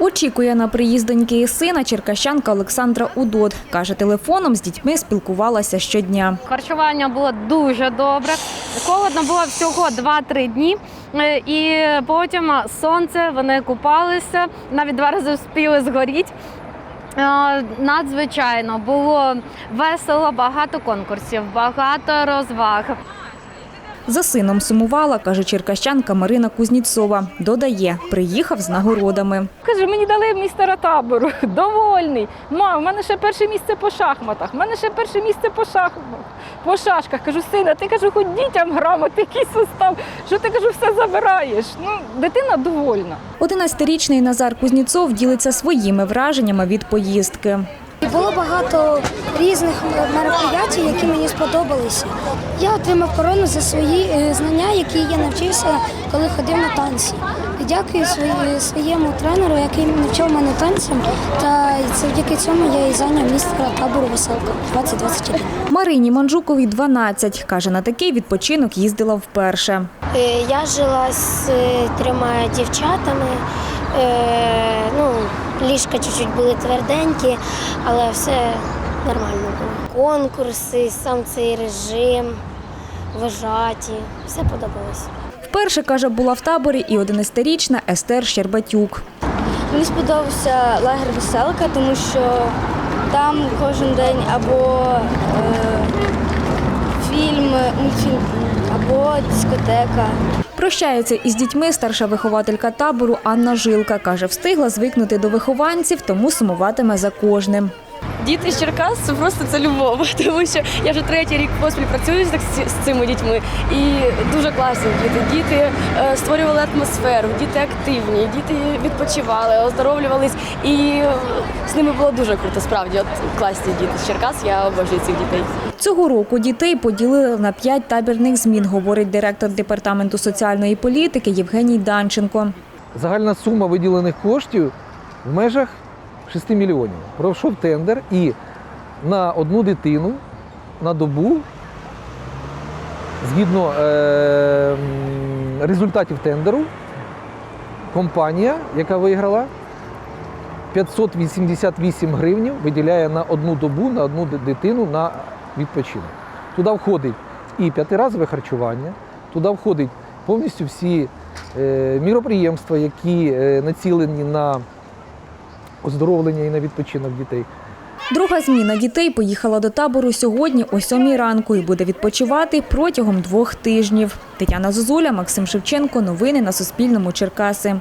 Очікує на приїзд доньки і сина черкащанка Олександра Удод. Каже, телефоном з дітьми спілкувалася щодня. Харчування було дуже добре. Холодно було всього 2-3 дні. Е, І потім сонце, вони купалися, навіть два рази встигли згоріти. Е, Надзвичайно було весело, багато конкурсів, багато розваг. За сином сумувала, каже черкащанка Марина Кузніцова. Додає, приїхав з нагородами. Каже, мені дали містера табору. Довольний. Мам, в мене ще перше місце по шахматах. В мене ще перше місце по шахматах. По шашках. Кажу, сина, ти кажу, хоч дітям грамоти якийсь состав. Що ти кажу, все забираєш? Ну, дитина довольна. 11-річний Назар Кузніцов ділиться своїми враженнями від поїздки. Було багато різних мероприятій, які мені сподобалися. Я отримав корону за свої е, знання, які я навчився, коли ходив на танці. І дякую своєму тренеру, який навчив мене танцям. Та завдяки цьому я і зайняв містера табору веселка 2021. Марині Манжуковій 12. Каже, на такий відпочинок їздила вперше. Е, Я жила з е, трьома дівчатами. Е, Ну, ліжка чуть-чуть були тверденькі, але все нормально було. Конкурси, сам цей режим, вожаті, все подобалось. Вперше, каже, була в таборі і 11-річна Естер Щербатюк. Мені сподобався лагер веселка, тому що там кожен день або е, фільм, мультфільм, або дискотека. Прощається із дітьми старша вихователька табору Анна Жилка. Каже, встигла звикнути до вихованців, тому сумуватиме за кожним. Діти з Черкас це просто це любов, тому що я вже третій рік поспіль працюю з, з цими дітьми, і дуже класні діти. Діти е, створювали атмосферу, діти активні, діти відпочивали, оздоровлювались, і е, з ними було дуже круто. Справді, от класні діти з Черкас. Я обожнюю цих дітей. Цього року дітей поділили на п'ять табірних змін, говорить директор департаменту соціальної політики Євгеній Данченко. Загальна сума виділених коштів в межах 6 мільйонів. Пройшов тендер і на одну дитину на добу, згідно е, результатів тендеру, компанія, яка виграла, 588 гривнів виділяє на одну добу на одну дитину на відпочинок. Туди входить і п'ятиразове харчування, туди входить повністю всі е, міроприємства, які е, націлені на оздоровлення і на відпочинок дітей. Друга зміна дітей поїхала до табору сьогодні о сьомій ранку і буде відпочивати протягом двох тижнів. Тетяна Зозуля, Максим Шевченко. Новини на Суспільному. Черкаси.